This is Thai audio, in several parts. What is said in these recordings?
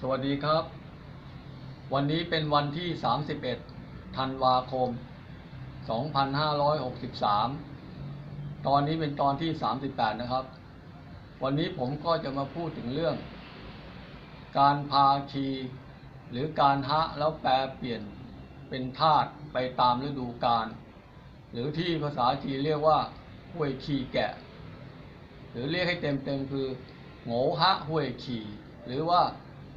สวัสดีครับ วันนี้เป็นวันที่ 31 ธันวาคม 2563 ตอนนี้เป็นตอนที่ 38 นะครับ วันนี้ผมก็จะมาพูดถึงเรื่อง การพาคีหรือการฮะแล้วแปลเปลี่ยนเป็นธาตุไปตามฤดูกาลหรือที่ภาษาจีนเรียกว่าห้วยคีแกะ หรือเรียกให้เต็มๆคือโงฮะห้วยขีหรือว่า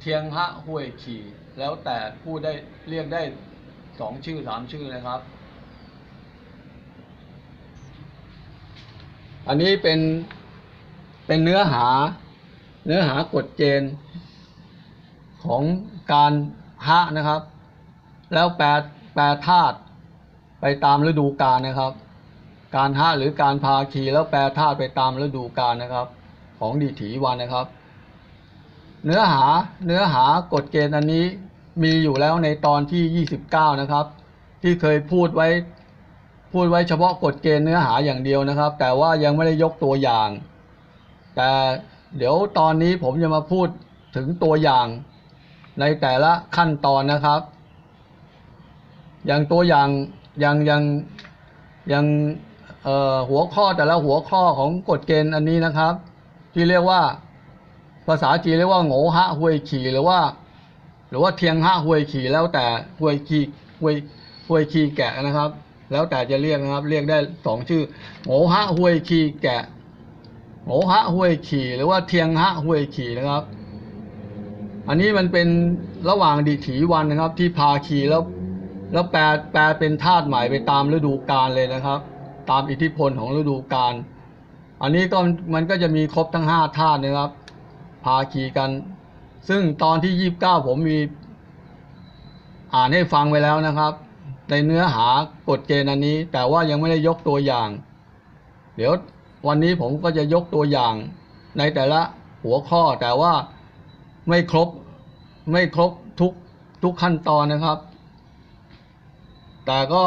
เทียงฮะห้วยขี่แล้วแต่พูดได้เรียกได้สองชื่อสามชื่อนะครับ อันนี้เป็นเป็นเนื้อหาเนื้อหากฎเกณฑ์ของการฮะนะครับ แล้วแปลแปลธาตุไปตามฤดูกาลนะครับ การฮะหรือการพาคีแล้วแปลธาตุไปตามฤดูกาลนะครับ ของดีถีวันนะครับ เนื้อหาเนื้อหากฎเกณฑ์อันนี้มีอยู่แล้วในตอนที่ 29 นะครับ ที่เคยพูดไว้พูดไว้เฉพาะกฎเกณฑ์เนื้อหาอย่างเดียวนะครับ แต่ว่ายังไม่ได้ยกตัวอย่าง แต่เดี๋ยวตอนนี้ผมจะมาพูดถึงตัวอย่างในแต่ละขั้นตอนนะครับ อย่างตัวอย่างอย่างอย่างอย่างหัวข้อแต่ละหัวข้อของกฎเกณฑ์อันนี้นะครับ ที่เรียกว่า ภาษาจีนเรียกว่าโง่ฮะหวยขี่หรือว่า หรือว่าเทียงฮะหวยขี่แล้วแต่หวยขี่หวยหวยขี่แกะนะครับ แล้วแต่จะเรียกนะครับ เรียกได้สองชื่อโง่ฮะหวยขี่แกะโง่ฮะหวยขี่หรือว่าเทียงฮะหวยขี่นะครับ อันนี้มันเป็นระหว่างดิถีวันนะครับ ที่พาคีแล้ว แล้วแปลแปลเป็นธาตุใหม่ไปตามฤดูกาลเลยนะครับ ตามอิทธิพลของฤดูกาลอันนี้ก็มันก็จะมีครบทั้งห้าธาตุนะครับ พาคีกัน ซึ่งตอนที่ยี่บเก้าผมมีอ่านให้ฟังไว้แล้วนะครับ ในเนื้อหากฎเกณฑ์อันนี้ แต่ว่ายังไม่ได้ยกตัวอย่าง เดี๋ยววันนี้ผมก็จะยกตัวอย่าง ในแต่ละหัวข้อแต่ว่าไม่ครบไม่ครบทุกทุกขั้นตอนนะครับ แต่ก็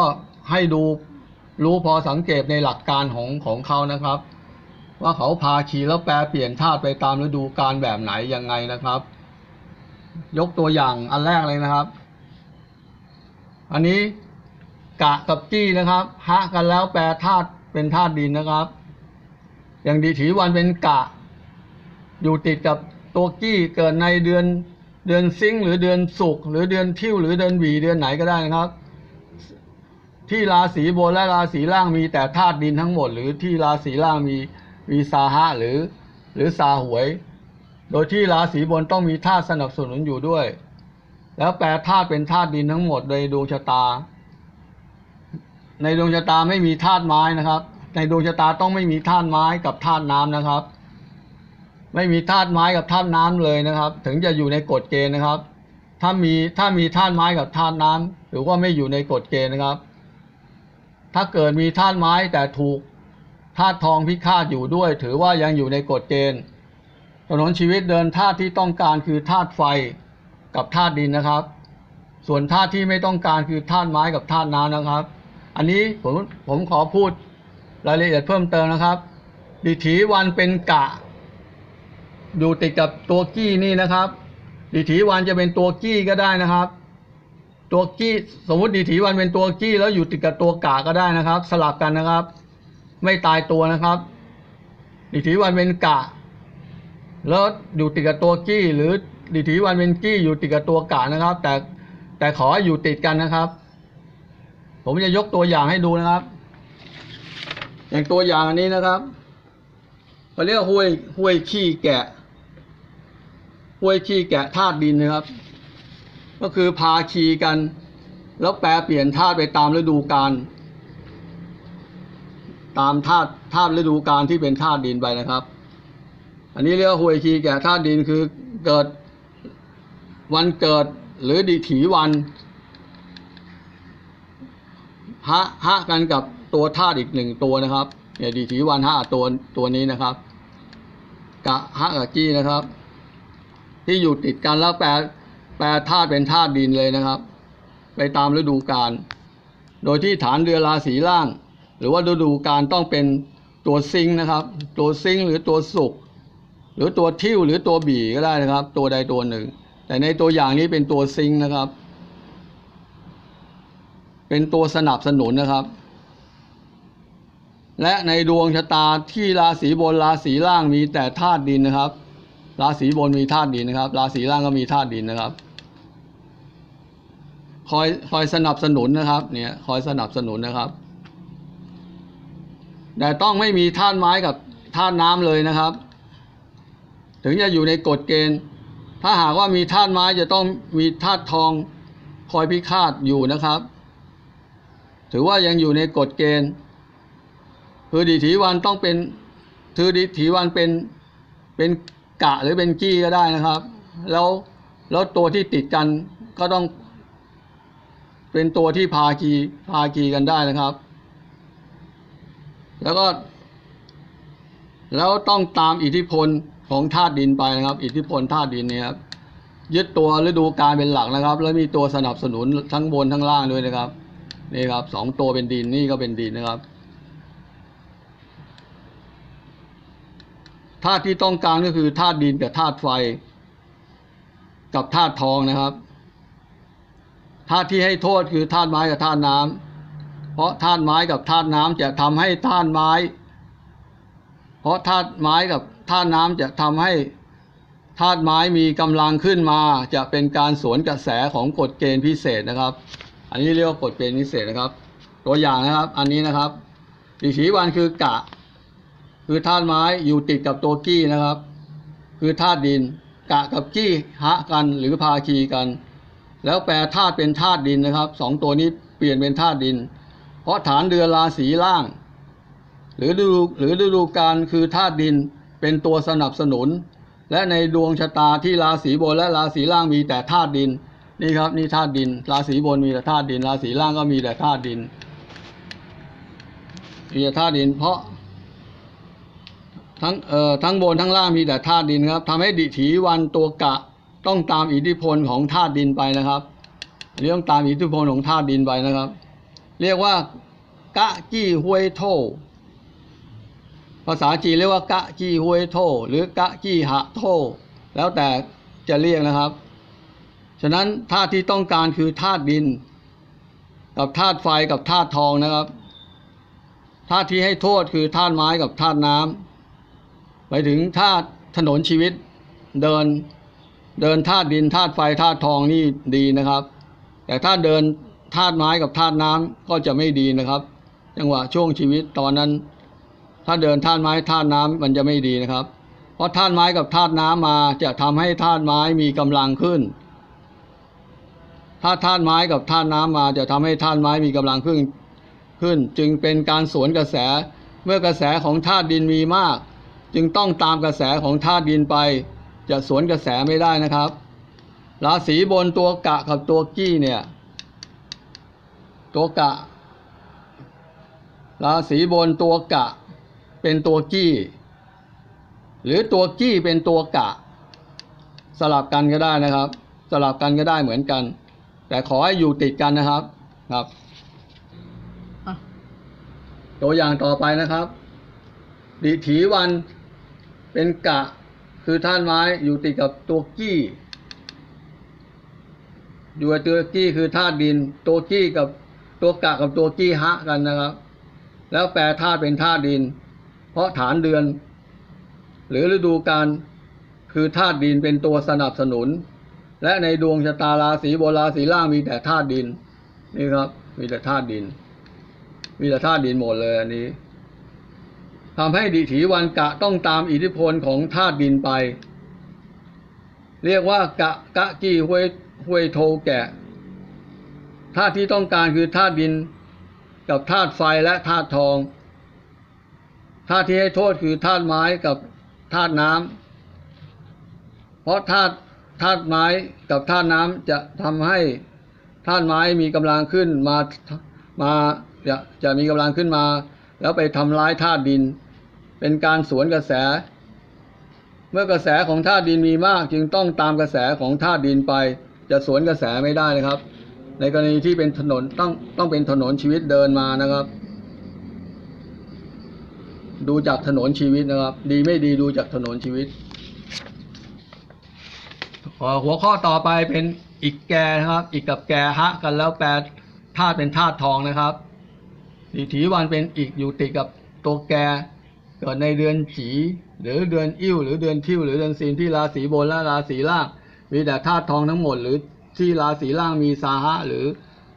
ให้ดูรู้พอสังเกตในหลักการของของเขานะครับ ว่าเขาพาขี่แล้วแปลเปลี่ยนธาตุไปตามฤดูกาลแบบไหนยังไงนะครับ ยกตัวอย่างอันแรกเลยนะครับ อันนี้กะกับจี้นะครับฮะกันแล้วแปลธาตุเป็นธาตุดินนะครับ อย่างดีถีวันเป็นกะ อยู่ติดกับตัวกี้เกิดในเดือนเดือนซิงหรือเดือนสุกร์หรือเดือนทิวหรือเดือนหวีเดือนไหนก็ได้นะครับ ที่ราศีบนและราศีล่างมีแต่ธาตุดินทั้งหมด หรือที่ราศีล่างมี มีซาฮะหรือ หรือซาหวย โดยที่ราศีบนต้องมีธาตุสนับสนุนอยู่ด้วย แล้วแปลธาตุเป็นธาตุดินทั้งหมดในดวงชะตา ในดวงชะตาไม่มีธาตุไม้นะครับ ในดวงชะตาต้องไม่มีธาตุไม้กับธาตุน้ำนะครับ ไม่มีธาตุไม้กับธาตุน้ำเลยนะครับ ถึงจะอยู่ในกฎเกณฑ์นะครับ ถ้ามีถ้ามีธาตุไม้กับธาตุน้ำหรือว่าไม่อยู่ในกฎเกณฑ์นะครับ ถ้าเกิดมีธาตุไม้แต่ถูก ธาตุทองพิฆาตอยู่ด้วย ถือว่ายังอยู่ในกฎเกณฑ์ถนนชีวิตเดินธาตุที่ต้องการคือธาตุไฟกับธาตุดินนะครับ ส่วนธาตุที่ไม่ต้องการคือธาตุไม้กับธาตุน้ำนะครับ อันนี้ผมผมขอพูดรายละเอียดเพิ่มเติมนะครับดิถีวันเป็นกะ อยู่ติดกับตัวกี้นี่นะครับ ดิถีวันจะเป็นตัวกี้ก็ได้นะครับ ตัวกี้สมมติดิถีวันเป็นตัวกี้แล้วอยู่ติดกับตัวกาก็ได้นะครับ สลับกันนะครับ ไม่ตายตัวนะครับ ดิถีวันเป็นกะ แล้วอยู่ติดกับตัวกี้ หรือดิถีวันเป็นกี้อยู่ติดกับตัวกานะครับ แต่แต่ขออยู่ติดกันนะครับ ผมจะยกตัวอย่างให้ดูนะครับ อย่างตัวอย่างอันนี้นะครับเขาเรียกห้วยห้วยขี้แกะห้วยขี้แกะธาตุดินนะครับ ก็คือพาคีกัน แล้วแปลเปลี่ยนธาตุไปตามฤดูกาล ตามธาตุธาตุฤดูกาลที่เป็นธาตุดินไปนะครับ อันนี้เรียกว่าหวยคีแกะธาตุดินคือเกิดวันเกิดหรือดีถีวันฮะฮะกันกับตัวธาตุอีกหนึ่งตัวนะครับเนี่ยดีถีวันฮะตัวตัวนี้นะครับกะฮะกับกี้นะครับ ที่อยู่ติดกันแล้วแปลแปลธาตุเป็นธาตุดินเลยนะครับ ไปตามฤดูกาลโดยที่ฐานเรือราศีล่าง รือว่าฤดูกาลต้องเป็นตัวซิงนะครับ ตัวซิงหรือตัวสุกหรือตัวทิ่วหรือตัวบีก็ได้นะครับ ตัวใดตัวหนึ่ง แต่ในตัวอย่างนี้เป็นตัวซิงนะครับ เป็นตัวสนับสนุนนะครับ และในดวงชะตาที่ราศีบนราศีล่างมีแต่ธาตุดินนะครับ ราศีบนมีธาตุดินนะครับ ราศีล่างก็มีธาตุดินนะครับคอยคอยสนับสนุนนะครับเนี่ยคอยสนับสนุนนะครับ แต่ต้องไม่มีธาตุไม้กับธาตุน้ำเลยนะครับ ถึงจะอยู่ในกฎเกณฑ์ ถ้าหากว่ามีธาตุไม้จะต้องมีธาตุทองคอยพิฆาตอยู่นะครับ ถือว่ายังอยู่ในกฎเกณฑ์ คือดิถีวันต้องเป็นคือดิถีวันเป็นเป็นกะหรือเป็นกี้ก็ได้นะครับ แล้วแล้วตัวที่ติดกันก็ต้องเป็นตัวที่พากีพากีกันได้นะครับ แล้วก็แล้วต้องตามอิทธิพลของธาตุดินไปนะครับ อิทธิพลธาตุดินเนี่ยครับยึดตัวฤดูกาลเป็นหลักนะครับ แล้วมีตัวสนับสนุนทั้งบนทั้งล่างด้วยนะครับนี่ครับสองตัวเป็นดินนี่ก็เป็นดินนะครับธาตุที่ต้องการก็คือธาตุดินกับธาตุไฟ กับธาตุทองนะครับธาตุที่ให้โทษคือธาตุไม้กับธาตุน้ำ เพราะธาตุไม้กับธาตุน้ำจะทำให้ธาตุไม้ เพราะธาตุไม้กับธาตุน้ำจะทำให้ธาตุไม้มีกำลังขึ้นมา จะเป็นการสวนกระแสของกฎเกณฑ์พิเศษนะครับ อันนี้เรียกว่ากฎเกณฑ์พิเศษนะครับ ตัวอย่างนะครับ อันนี้นะครับดิถีวันคือกะ คือธาตุไม้อยู่ติดกับตัวกี้นะครับ คือธาตุดิน กะกับกี้หะกันหรือพาคีกัน แล้วแปลธาตุเป็นธาตุดินนะครับสองตัวนี้เปลี่ยนเป็นธาตุดิน เพราะฐานเดือนราศีล่าง หรือฤดูหรือฤดูกาลคือธาตุดินเป็นตัวสนับสนุน และในดวงชะตาที่ราศีบนและราศีล่างมีแต่ธาตุดินนี่ครับนี่ธาตุดิน ราศีบนมีแต่ธาตุดิน ราศีล่างก็มีแต่ธาตุดินมีแต่ธาตุดิน เพราะทั้งเอ่อทั้งบนทั้งล่างมีแต่ธาตุดินครับทำให้ดิถีวันตัวกะต้องตามอิทธิพลของธาตุดินไปนะครับเรื่องตามอิทธิพลของธาตุดินไปนะครับ เรียกว่ากะจี้ฮวยโทภาษาจีนเรียกว่ากะจี้ฮวยโทหรือกะจี้หะโทแล้วแต่จะเรียกนะครับ ฉะนั้นธาตุที่ต้องการคือธาตุดิน กับธาตุไฟกับธาตุทองนะครับธาตุที่ให้โทษคือธาตุไม้กับธาตุน้ำไปถึงธาตุถนนชีวิตเดินเดินธาตุดินธาตุไฟธาตุทองนี่ดีนะครับ แต่ถ้าเดิน ธาตุไม้กับธาตุน้ำก็จะไม่ดีนะครับ จังหวะช่วงชีวิตตอนนั้น ถ้าเดินธาตุไม้ธาตุน้ำมันจะไม่ดีนะครับ เพราะธาตุไม้กับธาตุน้ำมาจะทำให้ธาตุไม้มีกำลังขึ้น ถ้าธาตุไม้กับธาตุน้ำมาจะทำให้ธาตุไม้มีกำลังขึ้นขึ้น จึงเป็นการสวนกระแสเมื่อกระแสของธาตุดินมีมาก จึงต้องตามกระแสของธาตุดินไป จะสวนกระแสไม่ได้นะครับ ราศีบนตัวกะกับตัวกี้เนี่ย ตัวกะ ราศีบนตัวกะ เป็นตัวกี้ หรือตัวกี้เป็นตัวกะ สลับกันก็ได้นะครับ สลับกันก็ได้เหมือนกัน แต่ขอให้อยู่ติดกันนะครับครับตัวอย่างต่อไปนะครับดิถีวันเป็นกะ คือท่านไม้อยู่ติดกับตัวกี้อยู่ตัวกี้คือธาตุดิน ตัวกี้กับ ตัวกะกับตัวกี้ฮะกันนะครับ แล้วแปลธาตุเป็นธาตุดิน เพราะฐานเดือน หรือฤดูกาลคือธาตุดินเป็นตัวสนับสนุน และในดวงชะตาราศีโบราศีล่างมีแต่ธาตุดินนี่ครับ มีแต่ธาตุดิน มีแต่ธาตุดินหมดเลยอันนี้ทำให้ดิถีวันกะต้องตามอิทธิพลของธาตุดินไป เรียกว่ากะกะกี้ห้วยห้วยโทแกะ ธาตุที่ต้องการคือธาตุดินกับธาตุไฟและธาตุทองธาตุที่ให้โทษคือธาตุไม้กับธาตุน้ำเพราะธาตุธาตุไม้กับธาตุน้ำจะทำให้ธาตุไม้มีกำลังขึ้นมามาจะจะมีกำลังขึ้นมา แล้วไปทำร้ายธาตุดิน เป็นการสวนกระแส เมื่อกระแสของธาตุดินมีมากจึงต้องตามกระแสของธาตุดินไป จะสวนกระแสไม่ได้นะครับ ในกรณีที่เป็นถนนต้องต้องเป็นถนนชีวิตเดินมานะครับ ดูจากถนนชีวิตนะครับ ดีไม่ดีดูจากถนนชีวิต หัวข้อต่อไปเป็นอีกแกนะครับ อีกกับแกฮะกันแล้วแปลธาตุเป็นธาตุทองนะครับสีถีวันเป็นอีกอยู่ติดกับตัวแกเกิดในเดือนจีหรือเดือนอิ่วหรือเดือนทิวหรือเดือนซีนที่ราศีบนและราศีล่างมีแต่ธาตุทองทั้งหมดหรือ ที่ราศีล่างมีสาหะหรือ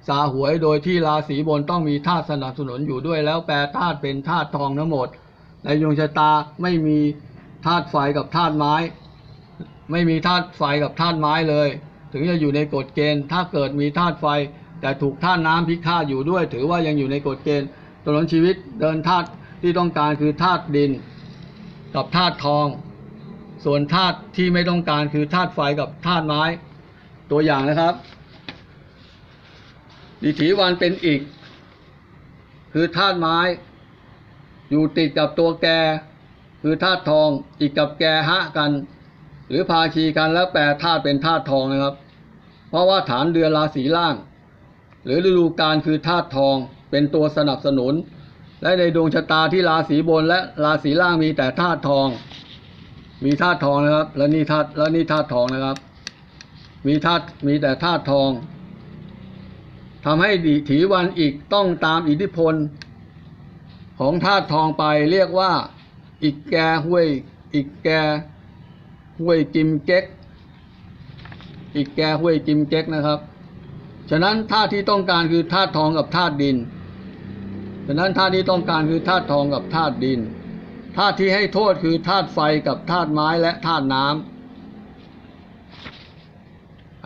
สาหวยโดยที่ราศีบนต้องมีธาตุสนับสนุนอยู่ด้วยแล้วแปลธาตุเป็นธาตุทองทั้งหมด ในดวงชะตาไม่มีธาตุไฟกับธาตุไม้ ไม่มีธาตุไฟกับธาตุไม้เลย ถึงจะอยู่ในกฎเกณฑ์ ถ้าเกิดมีธาตุไฟ แต่ถูกธาตุน้ำพิฆาตอยู่ด้วย ถือว่ายังอยู่ในกฎเกณฑ์ตลอดชีวิตเดินธาตุที่ต้องการคือธาตุดิน กับธาตุทอง ส่วนธาตุที่ไม่ต้องการคือธาตุไฟกับธาตุไม้ ตัวอย่างนะครับดิถีวันเป็นอีก คือธาตุไม้ อยู่ติดกับตัวแก คือธาตุทองอีกกับแกฮะกัน หรือภาคีกันแล้วแปลธาตุเป็นธาตุทองนะครับ เพราะว่าฐานเดือนราศีล่าง หรือฤดูกาลคือธาตุทองเป็นตัวสนับสนุน และในดวงชะตาที่ราศีบนและราศีล่างมีแต่ธาตุทอง มีธาตุทองนะครับ และนี่ธาตุและนี่ธาตุทองนะครับ มีธาตุมีแต่ธาตุทองทำให้ดิถีวันอีกต้องตามอิทธิพล ของธาตุทองไปเรียกว่า อีกแกห้วย อีกแกห้วยกิมเก๊ก อีกแกห้วยกิมเก๊กนะครับ ฉะนั้นธาตุที่ต้องการคือธาตุทองกับธาตุดิน ฉะนั้นธาตุที่ต้องการคือธาตุทองกับธาตุดินธาตุที่ให้โทษคือธาตุไฟกับธาตุไม้และธาตุน้ำ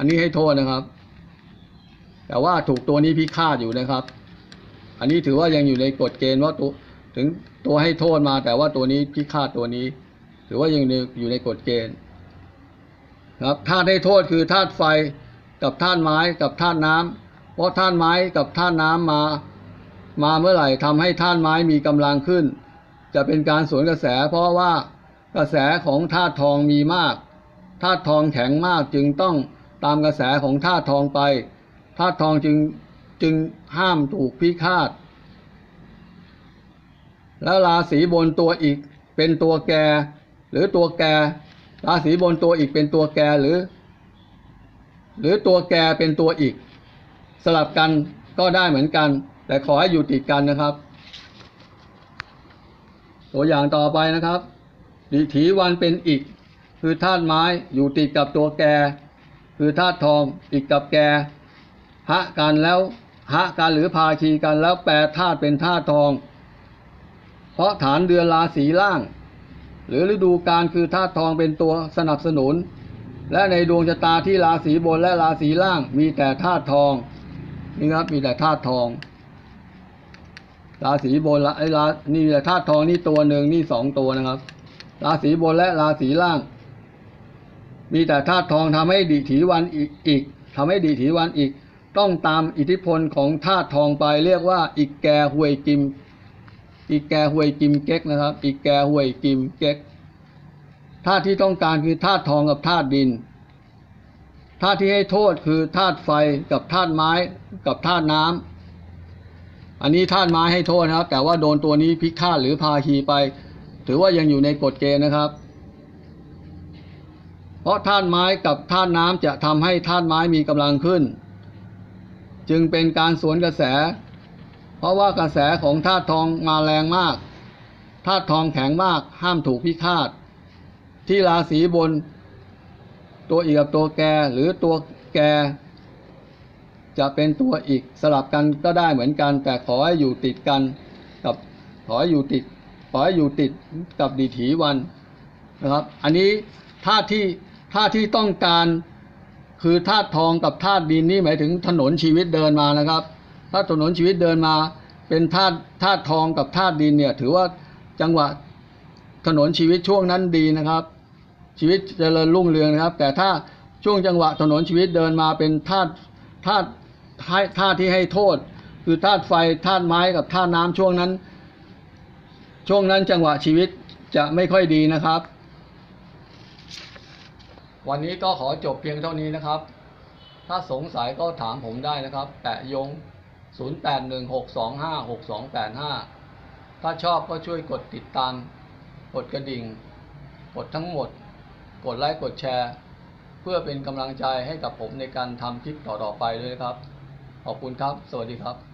อันนี้ให้โทษนะครับ แต่ว่าถูกตัวนี้พิฆาตอยู่นะครับ อันนี้ถือว่ายังอยู่ในกฎเกณฑ์ว่าตัวถึงตัวให้โทษมา แต่ว่าตัวนี้พิฆาตตัวนี้ ถือว่ายังอยู่ในกฎเกณฑ์ครับธาตุให้โทษคือธาตุไฟกับธาตุไม้กับธาตุน้ำเพราะธาตุไม้กับธาตุน้ำมา มาเมื่อไหร่ทำให้ธาตุไม้มีกำลังขึ้น จะเป็นการสวนกระแส เพราะว่ากระแสของธาตุทองมีมากธาตุทองแข็งมากจึงต้อง ตามกระแสของธาตุทองไปธาตุทองจึงจึงห้ามถูกพิฆาต แล้วราศีบนตัวอีกเป็นตัวแก หรือตัวแก ราศีบนตัวอีกเป็นตัวแกหรือ หรือตัวแกเป็นตัวอีก สลับกันก็ได้เหมือนกัน แต่ขอให้อยู่ติดกันนะครับ ตัวอย่างต่อไปนะครับดิถีวันเป็นอีก คือธาตุไม้อยู่ติดกับตัวแก คือธาตุทองอีกกับแกหะกันแล้วหะกันหรือภาคีกันแล้วแปลธาตุเป็นธาตุทอง เพราะฐานเดือนราศีล่าง หรือฤดูกาลคือธาตุทองเป็นตัวสนับสนุน และในดวงชะตาที่ราศีบนและราศีล่างมีแต่ธาตุทองนี่ครับมีแต่ธาตุทอง ราศีบนละไอ้รานี่แต่ธาตุทองนี่ตัวหนึ่งนี่สองตัวนะครับ ราศีบนและราศีล่าง มีแต่ธาตุทองทำให้ดิถีวันอีกอีกทำให้ดิถีวันอีก ต้องตามอิทธิพลของธาตุทองไปเรียกว่าอีกแกหวยกิม อีกแกหวยกิมเก๊กนะครับ อีกแกหวยกิมเก๊กธาตุที่ต้องการคือธาตุทองกับธาตุดินธาตุที่ให้โทษคือธาตุไฟกับธาตุไม้กับธาตุน้ำอันนี้ธาตุไม้ให้โทษนะครับ แต่ว่าโดนตัวนี้พิฆาตหรือพาคีไป ถือว่ายังอยู่ในกฎเกณฑ์นะครับ เพราะธาตุไม้กับธาตุน้ำจะทำให้ธาตุไม้มีกำลังขึ้น จึงเป็นการสวนกระแส เพราะว่ากระแสของธาตุทองมาแรงมากธาตุทองแข็งมากห้ามถูกพิฆาต ที่ราศีบน ตัวอีกกับตัวแกหรือตัวแก จะเป็นตัวอีกสลับกันก็ได้เหมือนกัน แต่ขอให้อยู่ติดกันกับขอให้อยู่ติดขอให้อยู่ติดกับดิถีวันนะครับ อันนี้ธาตุที่ ธาตุที่ต้องการคือธาตุทองกับธาตุดินนี่หมายถึงถนนชีวิตเดินมานะครับ ถ้าถนนชีวิตเดินมาเป็นธาตุธาตุทองกับธาตุดินเนี่ยถือว่าจังหวะถนนชีวิตช่วงนั้นดีนะครับ ชีวิตจเจริญรุ่งเรืองนะครับ แต่ถ้าช่วงจังหวะถนนชีวิตเดินมาเป็นธาตุธาตุธาตุธาตุที่ให้โทษ คือธาตุไฟธาตุไม้กับธาตุน้ำช่วงนั้น ช่วงนั้นจังหวะชีวิตจะไม่ค่อยดีนะครับ วันนี้ก็ขอจบเพียงเท่านี้นะครับ ถ้าสงสัยก็ถามผมได้นะครับ แปะยง 0816256285 ถ้าชอบก็ช่วยกดติดตาม กดกระดิ่ง กดทั้งหมด กดไลค์กดแชร์ เพื่อเป็นกำลังใจให้กับผมในการทำคลิปต่อๆไปด้วยนะครับ ขอบคุณครับ สวัสดีครับ